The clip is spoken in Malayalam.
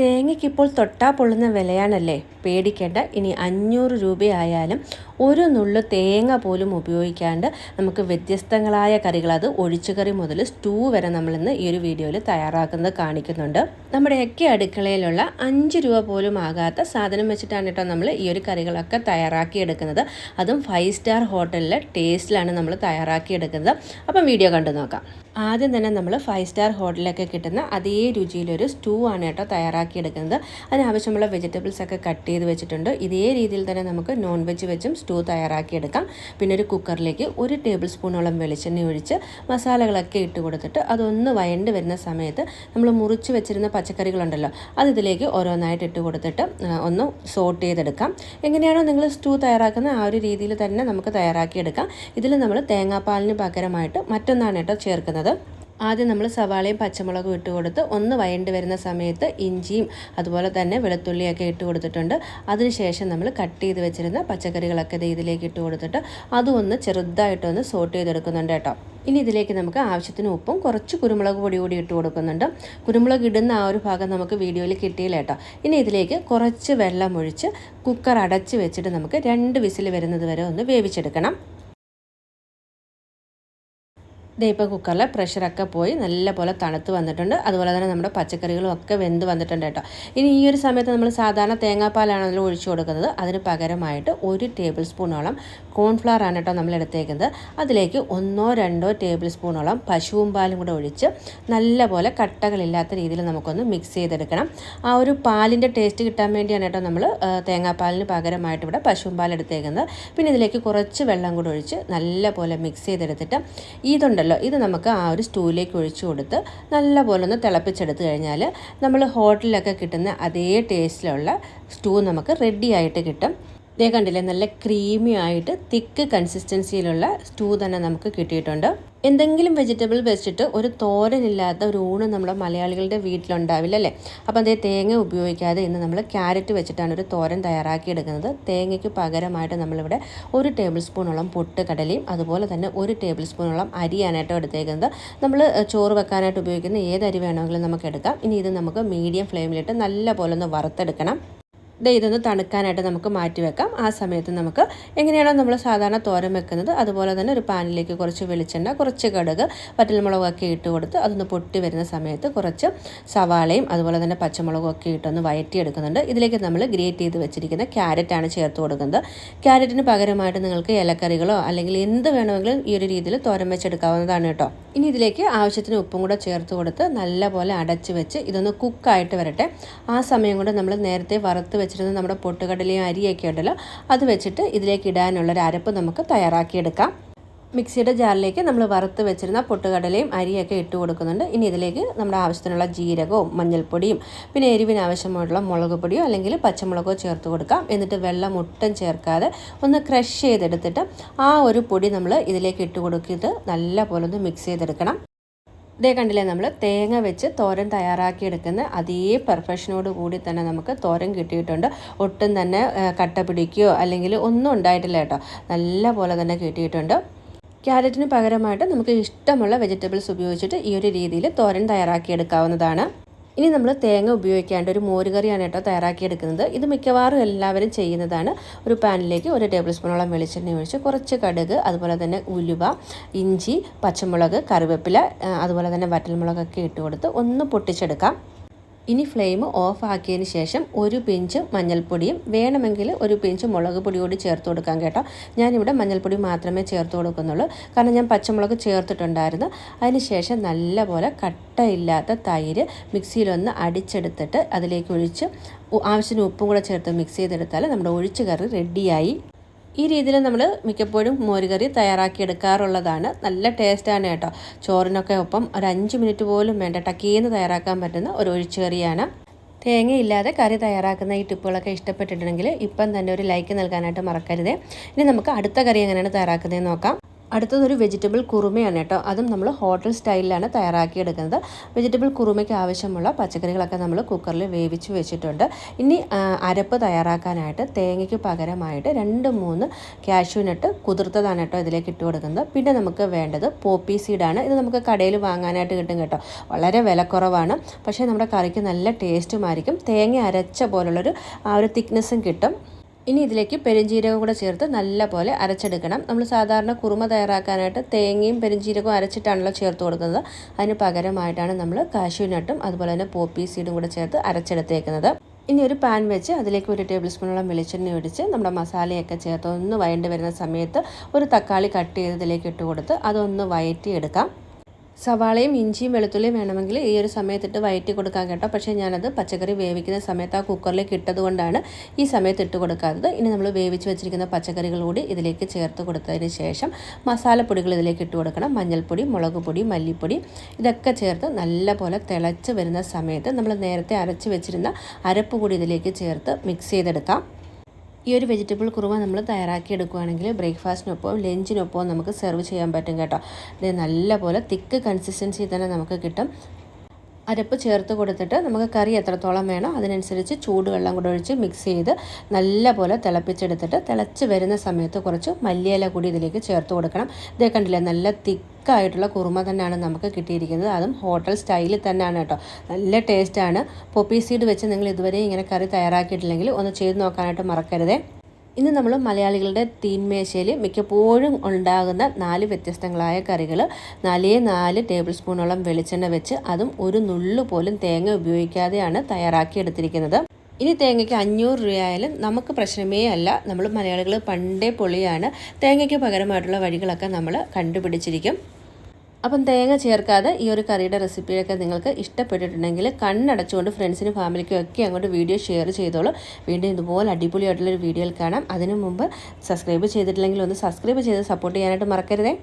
തേങ്ങയ്ക്ക് ഇപ്പോൾ തൊട്ടാ പൊള്ളുന്ന വിലയാണല്ലേ? പേടിക്കേണ്ട. ഇനി അഞ്ഞൂറ് രൂപയായാലും ഒരു നുള്ളു തേങ്ങ പോലും ഉപയോഗിക്കാണ്ട് നമുക്ക് വ്യത്യസ്തങ്ങളായ കറികൾ അത് ഒഴിച്ചുകറി മുതൽ സ്റ്റൂ വരെ നമ്മളിന്ന് ഈ ഒരു വീഡിയോയിൽ തയ്യാറാക്കുന്നത് കാണിക്കുന്നുണ്ട്. നമ്മുടെ നമ്മുടെയൊക്കെ അടുക്കളയിലുള്ള അഞ്ച് രൂപ പോലും ആകാത്ത സാധനം വെച്ചിട്ടാണ് കേട്ടോ നമ്മൾ ഈ ഒരു കറികളൊക്കെ തയ്യാറാക്കിയെടുക്കുന്നത്. അതും ഫൈവ് സ്റ്റാർ ഹോട്ടലിലെ ടേസ്റ്റിലാണ് നമ്മൾ തയ്യാറാക്കിയെടുക്കുന്നത്. അപ്പം വീഡിയോ കണ്ടു നോക്കാം. ആദ്യം തന്നെ നമ്മൾ ഫൈവ് സ്റ്റാർ ഹോട്ടലിലൊക്കെ കിട്ടുന്ന അതേ രുചിയിലൊരു സ്റ്റൂ ആണ് കേട്ടോ തയ്യാറാക്കിയെടുക്കുന്നത്. അതിനാവശ്യമുള്ള വെജിറ്റബിൾസ് ഒക്കെ കട്ട് ചെയ്ത് വെച്ചിട്ടുണ്ട്. ഇതേ രീതിയിൽ തന്നെ നമുക്ക് നോൺ വെജ് വെച്ചും സ്റ്റൂ തയ്യാറാക്കിയെടുക്കാം. പിന്നെ ഒരു കുക്കറിലേക്ക് ഒരു ടേബിൾ സ്പൂണോളം വെളിച്ചെണ്ണ ഒഴിച്ച് മസാലകളൊക്കെ ഇട്ട് കൊടുത്തിട്ട് അതൊന്ന് വയണ്ട് വരുന്ന സമയത്ത് നമ്മൾ മുറിച്ച് വെച്ചിരുന്ന പച്ചക്കറികളുണ്ടല്ലോ അത് ഇതിലേക്ക് ഓരോന്നായിട്ട് ഇട്ട് കൊടുത്തിട്ട് ഒന്ന് സോട്ട് ചെയ്തെടുക്കാം. എങ്ങനെയാണോ നിങ്ങൾ സ്റ്റൂ തയ്യാറാക്കുന്ന ആ ഒരു രീതിയിൽ തന്നെ നമുക്ക് തയ്യാറാക്കിയെടുക്കാം. ഇതിൽ നമ്മൾ തേങ്ങാപ്പാലിന് പകരമായിട്ട് മറ്റൊന്നാണ് കേട്ടോ ചേർക്കുന്നത്. ആദ്യം നമ്മൾ സവാളയും പച്ചമുളകും ഇട്ട് കൊടുത്ത് ഒന്ന് വയണ്ട് വരുന്ന സമയത്ത് ഇഞ്ചിയും അതുപോലെ തന്നെ വെളുത്തുള്ളിയൊക്കെ ഇട്ട് കൊടുത്തിട്ടുണ്ട്. അതിനുശേഷം നമ്മൾ കട്ട് ചെയ്ത് വെച്ചിരുന്ന പച്ചക്കറികളൊക്കെ ഇതിലേക്ക് ഇട്ട് കൊടുത്തിട്ട് അതൊന്ന് ചെറുതായിട്ടൊന്ന് സോട്ട് ചെയ്തെടുക്കുന്നുണ്ട് കേട്ടോ. ഇനി ഇതിലേക്ക് നമുക്ക് ആവശ്യത്തിന് ഉപ്പും കുറച്ച് കുരുമുളക് പൊടി കൂടി ഇട്ട് കൊടുക്കുന്നുണ്ട്. കുരുമുളക് ഇടുന്ന ആ ഒരു ഭാഗം നമുക്ക് വീഡിയോയിൽ കിട്ടിയില്ല കേട്ടോ. ഇനി ഇതിലേക്ക് കുറച്ച് വെള്ളം ഒഴിച്ച് കുക്കർ അടച്ച് വെച്ചിട്ട് നമുക്ക് രണ്ട് വിസിൽ വരുന്നത് വരെ ഒന്ന് വേവിച്ചെടുക്കണം. ഇപ്പോൾ കുക്കറിലെ പ്രഷറൊക്കെ പോയി നല്ലപോലെ തണുത്ത് വന്നിട്ടുണ്ട്. അതുപോലെ തന്നെ നമ്മുടെ പച്ചക്കറികളും ഒക്കെ വെന്ത് വന്നിട്ടുണ്ട് കേട്ടോ. ഇനി ഈ ഒരു സമയത്ത് നമ്മൾ സാധാരണ തേങ്ങാപ്പാലാണ് അതിൽ ഒഴിച്ചു കൊടുക്കുന്നത്. അതിന് പകരമായിട്ട് ഒരു ടേബിൾ സ്പൂണോളം കോൺഫ്ലവർ ആണ് കേട്ടോ നമ്മൾ എടുത്തേക്കുന്നത്. അതിലേക്ക് ഒന്നോ രണ്ടോ ടേബിൾ സ്പൂണോളം പശുവും പാലും കൂടെ ഒഴിച്ച് നല്ല പോലെ കട്ടകളില്ലാത്ത രീതിയിൽ നമുക്കൊന്ന് മിക്സ് ചെയ്തെടുക്കണം. ആ ഒരു പാലിന്റെ ടേസ്റ്റ് കിട്ടാൻ വേണ്ടിയാണ് കേട്ടോ നമ്മൾ തേങ്ങാപ്പാലിന് പകരമായിട്ട് ഇവിടെ പശുവും പാൽ എടുത്തേക്കുന്നത്. പിന്നെ ഇതിലേക്ക് കുറച്ച് വെള്ളം കൂടെ ഒഴിച്ച് നല്ല പോലെ മിക്സ് ചെയ്തെടുത്തിട്ട് ഇതുണ്ടല്ലോ ഇത് നമുക്ക് ആ ഒരു സ്റ്റൂവിലേക്ക് ഒഴിച്ചു കൊടുത്ത് നല്ലപോലെ ഒന്ന് തിളപ്പിച്ചെടുത്ത് കഴിഞ്ഞാൽ നമ്മൾ ഹോട്ടലിലൊക്കെ കിട്ടുന്ന അതേ ടേസ്റ്റിലുള്ള സ്റ്റൂ നമുക്ക് റെഡി ആയിട്ട് കിട്ടും. ഇതേ കണ്ടില്ലേ നല്ല ക്രീമി ആയിട്ട് തിക്ക് കൺസിസ്റ്റൻസിയിലുള്ള സ്റ്റൂ തന്നെ നമുക്ക് കിട്ടിയിട്ടുണ്ട്. എന്തെങ്കിലും വെജിറ്റബിൾ വെച്ചിട്ട് ഒരു തോരനില്ലാത്ത ഒരു ഊണ് നമ്മുടെ മലയാളികളുടെ വീട്ടിലുണ്ടാവില്ല അല്ലേ? അപ്പം അതേ തേങ്ങ ഉപയോഗിക്കാതെ ഇന്ന് നമ്മൾ ക്യാരറ്റ് വെച്ചിട്ടാണ് ഒരു തോരൻ തയ്യാറാക്കിയെടുക്കുന്നത്. തേങ്ങയ്ക്ക് പകരമായിട്ട് നമ്മളിവിടെ ഒരു ടേബിൾ സ്പൂണോളം പൊട്ട് കടലയും അതുപോലെ തന്നെ ഒരു ടേബിൾ സ്പൂണോളം അരിയാനായിട്ടോ എടുത്തേക്കുന്നത്. നമ്മൾ ചോറ് വെക്കാനായിട്ട് ഉപയോഗിക്കുന്ന ഏത് അരി വേണമെങ്കിലും നമുക്ക് എടുക്കാം. ഇനി ഇത് നമുക്ക് മീഡിയം ഫ്ലെയിമിലിട്ട് നല്ല പോലെ ഒന്ന് വറുത്തെടുക്കണം. ദേ ഇതൊന്ന് തണുക്കാനായിട്ട് നമുക്ക് മാറ്റി വെക്കാം. ആ സമയത്ത് നമുക്ക് എങ്ങനെയാണോ നമ്മൾ സാധാരണ തോരൻ വെക്കുന്നത് അതുപോലെ തന്നെ ഒരു പാനിലേക്ക് കുറച്ച് വെളിച്ചെണ്ണ കുറച്ച് കടുക് വറ്റൽമുളകൊക്കെ ഇട്ട് കൊടുത്ത് അതൊന്ന് പൊട്ടി വരുന്ന സമയത്ത് കുറച്ച് സവാളയും അതുപോലെ തന്നെ പച്ചമുളകും ഒക്കെ ഇട്ടൊന്ന് വയറ്റിയെടുക്കുന്നുണ്ട്. ഇതിലേക്ക് നമ്മൾ ഗ്രേറ്റ് ചെയ്ത് വെച്ചിരിക്കുന്ന ക്യാരറ്റാണ് ചേർത്ത് കൊടുക്കുന്നത്. ക്യാരറ്റിന് പകരമായിട്ട് നിങ്ങൾക്ക് ഇലക്കറികളോ അല്ലെങ്കിൽ എന്ത് വേണമെങ്കിലും ഈ ഒരു രീതിയിൽ തോരൻ വെച്ചെടുക്കാവുന്നതാണ് കേട്ടോ. ഇനി ഇതിലേക്ക് ആവശ്യത്തിന് ഉപ്പും കൂടെ ചേർത്ത് കൊടുത്ത് നല്ലപോലെ അടച്ച് വെച്ച് ഇതൊന്ന് കുക്കായിട്ട് വരട്ടെ. ആ സമയം കൊണ്ട് നമ്മൾ നേരത്തെ വറുത്ത് വെച്ചിരുന്ന നമ്മുടെ പൊട്ടുകടലയും അരിയൊക്കെ ഉണ്ടല്ലോ അത് വെച്ചിട്ട് ഇതിലേക്ക് ഇടാനുള്ള ഒരു അരപ്പ് നമുക്ക് തയ്യാറാക്കിയെടുക്കാം. മിക്സിയുടെ ജാറിലേക്ക് നമ്മൾ വറുത്ത് വെച്ചിരുന്ന പൊട്ടുകടലയും അരിയൊക്കെ ഇട്ട് കൊടുക്കുന്നുണ്ട്. ഇനി ഇതിലേക്ക് നമ്മുടെ ആവശ്യത്തിനുള്ള ജീരകവും മഞ്ഞൾപ്പൊടിയും പിന്നെ എരിവിന് ആവശ്യമായിട്ടുള്ള മുളക് പൊടിയോ അല്ലെങ്കിൽ പച്ചമുളകോ ചേർത്ത് കൊടുക്കാം. എന്നിട്ട് വെള്ളം ഒട്ടും ചേർക്കാതെ ഒന്ന് ക്രഷ് ചെയ്തെടുത്തിട്ട് ആ ഒരു പൊടി നമ്മൾ ഇതിലേക്ക് ഇട്ട് കൊടുത്തിട്ട് നല്ല പോലെ ഒന്ന് മിക്സ് ചെയ്തെടുക്കണം. ഇതേ കണ്ടില്ലേ നമ്മൾ തേങ്ങ വെച്ച് തോരൻ തയ്യാറാക്കിയെടുക്കുന്ന അതേ പെർഫെക്ഷനോട് കൂടി തന്നെ നമുക്ക് തോരൻ കിട്ടിയിട്ടുണ്ട്. ഒട്ടും തന്നെ കട്ട പിടിക്കുകയോ അല്ലെങ്കിൽ ഒന്നും ഉണ്ടായിട്ടില്ല കേട്ടോ. നല്ല പോലെ തന്നെ കിട്ടിയിട്ടുണ്ട്. ക്യാരറ്റിന് പകരമായിട്ട് നമുക്ക് ഇഷ്ടമുള്ള വെജിറ്റബിൾസ് ഉപയോഗിച്ചിട്ട് ഈ ഒരു രീതിയിൽ തോരൻ തയ്യാറാക്കി എടുക്കാവുന്നതാണ് ഇനി നമ്മൾ തേങ്ങ ഉപയോഗിക്കാണ്ട് ഒരു മോരുകറിയാണ് കേട്ടോ തയ്യാറാക്കിയെടുക്കുന്നത്. ഇത് മിക്കവാറും എല്ലാവരും ചെയ്യുന്നതാണ്. ഒരു പാനിലേക്ക് ഒരു ടേബിൾ സ്പൂണോളം വെളിച്ചെണ്ണ ഒഴിച്ച് കുറച്ച് കടുക് അതുപോലെ തന്നെ ഉലുവ ഇഞ്ചി പച്ചമുളക് കറിവേപ്പില അതുപോലെ തന്നെ വറ്റൽമുളകൊക്കെ ഇട്ട് കൊടുത്ത് ഒന്ന് പൊട്ടിച്ചെടുക്കാം. ഇനി ഫ്ലെയിം ഓഫ് ആക്കിയതിന് ശേഷം ഒരു പിഞ്ച് മഞ്ഞൾപ്പൊടിയും വേണമെങ്കിൽ ഒരു പിഞ്ച് മുളക് കൂടി ചേർത്ത് കൊടുക്കാം കേട്ടോ. ഞാനിവിടെ മഞ്ഞൾപ്പൊടി മാത്രമേ ചേർത്ത് കൊടുക്കുന്നുള്ളൂ. കാരണം ഞാൻ പച്ചമുളക് ചേർത്തിട്ടുണ്ടായിരുന്നു. അതിനുശേഷം നല്ലപോലെ കട്ടയില്ലാത്ത തൈര് മിക്സിയിലൊന്ന് അടിച്ചെടുത്തിട്ട് അതിലേക്ക് ഒഴിച്ച് ആവശ്യത്തിന് ഉപ്പും കൂടെ ചേർത്ത് മിക്സ് ചെയ്തെടുത്താൽ നമ്മുടെ ഒഴിച്ച് കറി റെഡിയായി. ഈ രീതിയിൽ നമ്മൾ മിക്കപ്പോഴും മോരുകറി തയ്യാറാക്കി എടുക്കാറുള്ളതാണ് നല്ല ടേസ്റ്റാണ് കേട്ടോ. ചോറിനൊക്കെ ഒപ്പം ഒരു അഞ്ച് മിനിറ്റ് പോലും വേണ്ട ടക്കീന്ന് തയ്യാറാക്കാൻ പറ്റുന്ന ഒരു ഒഴിച്ചുകറിയാണ് തേങ്ങയില്ലാതെ കറി തയ്യാറാക്കുന്ന ഈ ടിപ്പുകളൊക്കെ ഇഷ്ടപ്പെട്ടിട്ടുണ്ടെങ്കിൽ ഇപ്പം തന്നെ ഒരു ലൈക്ക് നൽകാനായിട്ട് മറക്കരുത്. ഇനി നമുക്ക് അടുത്ത കറി എങ്ങനെയാണ് തയ്യാറാക്കുന്നതെന്ന് നോക്കാം. അടുത്തതൊരു വെജിറ്റബിൾ കുറുമയാണ് കേട്ടോ. അതും നമ്മൾ ഹോട്ടൽ സ്റ്റൈലിലാണ് തയ്യാറാക്കിയെടുക്കുന്നത്. വെജിറ്റബിൾ കുറുമയ്ക്ക് ആവശ്യമുള്ള പച്ചക്കറികളൊക്കെ നമ്മൾ കുക്കറിൽ വേവിച്ച് വെച്ചിട്ടുണ്ട്. ഇനി അരപ്പ് തയ്യാറാക്കാനായിട്ട് തേങ്ങയ്ക്ക് പകരമായിട്ട് രണ്ട് മൂന്ന് കാഷ്യൂനട്ട് കുതിർത്തതാണ് കേട്ടോ ഇതിലേക്ക് ഇട്ട് കൊടുക്കുന്നത്. പിന്നെ നമുക്ക് വേണ്ടത് പോപ്പി സീഡാണ് ഇത് നമുക്ക് കടയിൽ വാങ്ങാനായിട്ട് കിട്ടും കേട്ടോ. വളരെ വിലക്കുറവാണ്. പക്ഷേ നമ്മുടെ കറിക്ക് നല്ല ടേസ്റ്റുമായിരിക്കും തേങ്ങ അരച്ച പോലുള്ളൊരു ആ ഒരു തിക്നെസ്സും കിട്ടും. ഇനി ഇതിലേക്ക് പെരുംജീരകം കൂടെ ചേർത്ത് നല്ല പോലെ അരച്ചെടുക്കണം. നമ്മൾ സാധാരണ കുറുമ തയ്യാറാക്കാനായിട്ട് തേങ്ങയും പെരുംജീരകവും അരച്ചിട്ടാണല്ലോ ചേർത്ത് കൊടുക്കുന്നത്. അതിന് പകരമായിട്ടാണ് നമ്മൾ കാഷ്യൂനട്ടും അതുപോലെ തന്നെ പോപ്പി സീഡും കൂടെ ചേർത്ത് അരച്ചെടുത്തേക്കുന്നത്. ഇനി ഒരു പാൻ വെച്ച് അതിലേക്ക് ഒരു ടേബിൾ സ്പൂണോളം വെളിച്ചെണ്ണ ഒഴിച്ച് നമ്മുടെ മസാലയൊക്കെ ചേർത്ത് ഒന്ന് വഴണ്ട് വരുന്ന സമയത്ത് ഒരു തക്കാളി കട്ട് ചെയ്ത് ഇതിലേക്ക് ഇട്ട് കൊടുത്ത് അതൊന്ന് വയറ്റിയെടുക്കാം. സവാളയും ഇഞ്ചിയും വെളുത്തുള്ളിയും വേണമെങ്കിൽ ഈ ഒരു സമയത്തിട്ട് വയറ്റി കൊടുക്കാൻ കേട്ടോ. പക്ഷേ ഞാനത് പച്ചക്കറി വേവിക്കുന്ന സമയത്ത് ആ കുക്കറിലേക്ക് ഇട്ടതുകൊണ്ടാണ് ഈ സമയത്ത് ഇട്ട് കൊടുക്കാത്തത്. ഇനി നമ്മൾ വേവിച്ച് വെച്ചിരിക്കുന്ന പച്ചക്കറികൾ കൂടി ഇതിലേക്ക് ചേർത്ത് കൊടുത്തതിന് ശേഷം മസാലപ്പൊടികൾ ഇതിലേക്ക് ഇട്ട് കൊടുക്കണം. മഞ്ഞൾപ്പൊടി മുളക് പൊടി മല്ലിപ്പൊടി ഇതൊക്കെ ചേർത്ത് നല്ലപോലെ തിളച്ച് വരുന്ന സമയത്ത് നമ്മൾ നേരത്തെ അരച്ച് വെച്ചിരുന്ന അരപ്പ് കൂടി ഇതിലേക്ക് ചേർത്ത് മിക്സ് ചെയ്തെടുക്കാം. ഈ ഒരു വെജിറ്റബിൾ കുറുമ നമ്മൾ തയ്യാറാക്കി എടുക്കുകയാണെങ്കിൽ ബ്രേക്ക്ഫാസ്റ്റിനൊപ്പം ലഞ്ചിനൊപ്പം നമുക്ക് സെർവ് ചെയ്യാൻ പറ്റും കേട്ടോ. ഇത് നല്ലപോലെ തിക്ക് കൺസിസ്റ്റൻസി തന്നെ നമുക്ക് കിട്ടും. അരപ്പ് ചേർത്ത് കൊടുത്തിട്ട് നമുക്ക് കറി എത്രത്തോളം വേണോ അതിനനുസരിച്ച് ചൂടുവെള്ളം കൂടെ ഒഴിച്ച് മിക്സ് ചെയ്ത് നല്ല പോലെ തിളപ്പിച്ചെടുത്തിട്ട് തിളച്ച് വരുന്ന സമയത്ത് കുറച്ച് മല്ലിയില കൂടി ഇതിലേക്ക് ചേർത്ത് കൊടുക്കണം. ഇതേ കണ്ടില്ലേ നല്ല തിക്കായിട്ടുള്ള കുറുമ തന്നെയാണ് നമുക്ക് കിട്ടിയിരിക്കുന്നത്. അതും ഹോട്ടൽ സ്റ്റൈലിൽ തന്നെയാണ് കേട്ടോ. നല്ല ടേസ്റ്റാണ് പൊപ്പി സീഡ് വെച്ച് നിങ്ങൾ ഇതുവരെ ഇങ്ങനെ കറി തയ്യാറാക്കിയിട്ടില്ലെങ്കിൽ ഒന്ന് ചെയ്ത് നോക്കാനായിട്ട് മറക്കരുതേ. ഇന്ന് നമ്മൾ മലയാളികളുടെ തീൻമേശയിൽ മിക്കപ്പോഴും ഉണ്ടാകുന്ന നാല് വ്യത്യസ്തങ്ങളായ കറികൾ. നാലേ നാല് ടേബിൾ സ്പൂണോളം വെളിച്ചെണ്ണ വെച്ച് അതും ഒരു നുള്ളു പോലും തേങ്ങ ഉപയോഗിക്കാതെയാണ് തയ്യാറാക്കിയെടുത്തിരിക്കുന്നത് ഇനി തേങ്ങയ്ക്ക് അഞ്ഞൂറ് രൂപയായാലും നമുക്ക് പ്രശ്നമേ അല്ല. നമ്മൾ മലയാളികൾ പണ്ടേ പൊളിയാണ്. തേങ്ങയ്ക്ക് പകരമായിട്ടുള്ള വഴികളൊക്കെ നമ്മൾ കണ്ടുപിടിച്ചിരിക്കും. അപ്പം തേങ്ങ ചേർക്കാതെ ഈ ഒരു കറിയുടെ റെസിപ്പിയൊക്കെ നിങ്ങൾക്ക് ഇഷ്ടപ്പെട്ടിട്ടുണ്ടെങ്കിൽ കണ്ണടച്ചുകൊണ്ട് ഫ്രണ്ട്സിനും ഫാമിലിക്കും ഒക്കെ അങ്ങോട്ട് വീഡിയോ ഷെയർ ചെയ്തോളൂ. വീണ്ടും ഇതുപോലെ അടിപൊളിയായിട്ടുള്ളൊരു വീഡിയോയിൽ കാണാം. അതിനു മുമ്പ് സബ്സ്ക്രൈബ് ചെയ്തിട്ടില്ലെങ്കിൽ ഒന്ന് സബ്സ്ക്രൈബ് ചെയ്ത് സപ്പോർട്ട് ചെയ്യാനായിട്ട് മറക്കരുതേ.